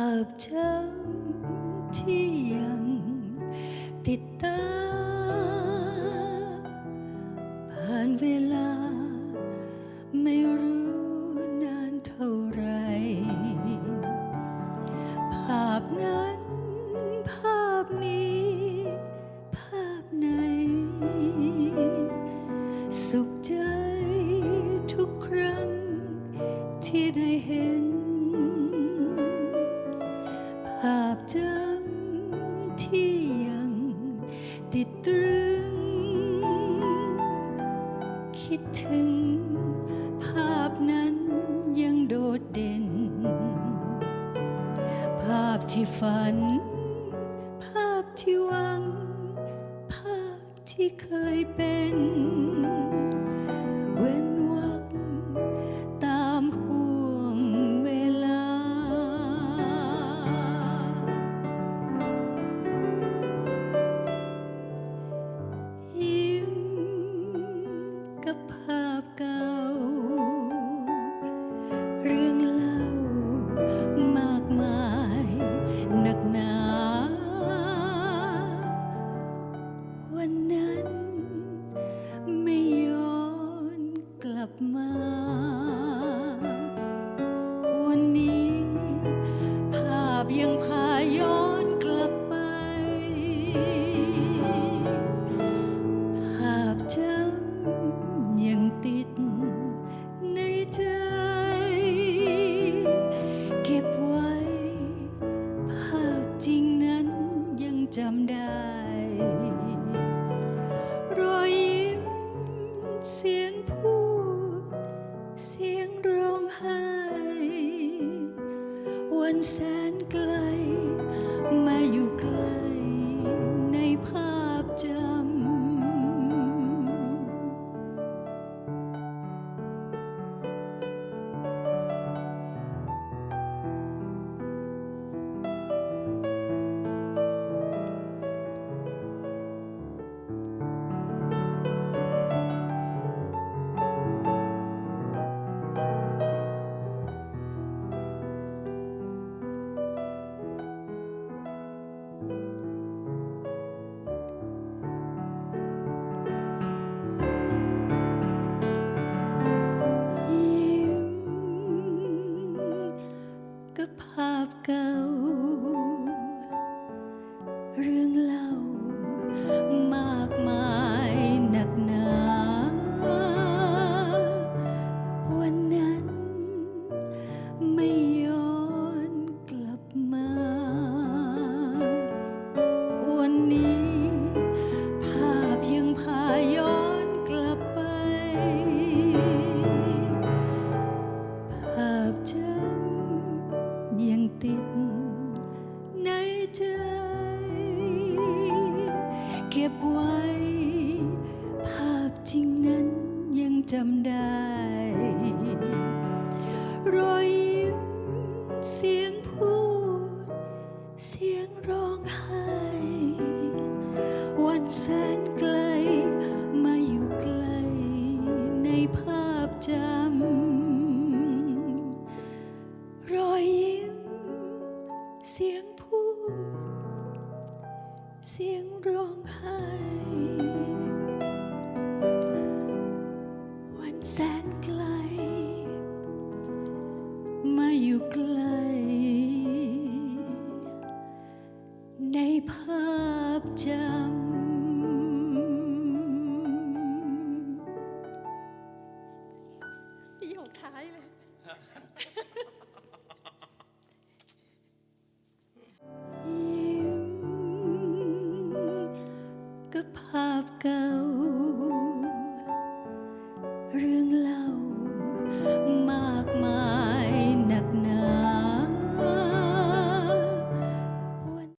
าพจำที่ยังติดตา ผ่านเวลาไม่รู้นานเท่าไร ภาพนั้นภาพนี้ ภาพไหน สุขใจทุกครั้งที่ได้เห็น ที่ฝัน ภาพที่หวัง ภาพที่เคยเป็น รอยยิ้มเสียงพูด เสียงร้องไห้ วันแสนไกล กับภาพเก่า ไว้ ภาพจริงนั้นยังจำได้ รอยยิ้มเสียงพูด เสียงร้องไห้ วันแสน เสียงร้องไห้ วันแสนไกล มาอยู่ใกล้ เรื่องล่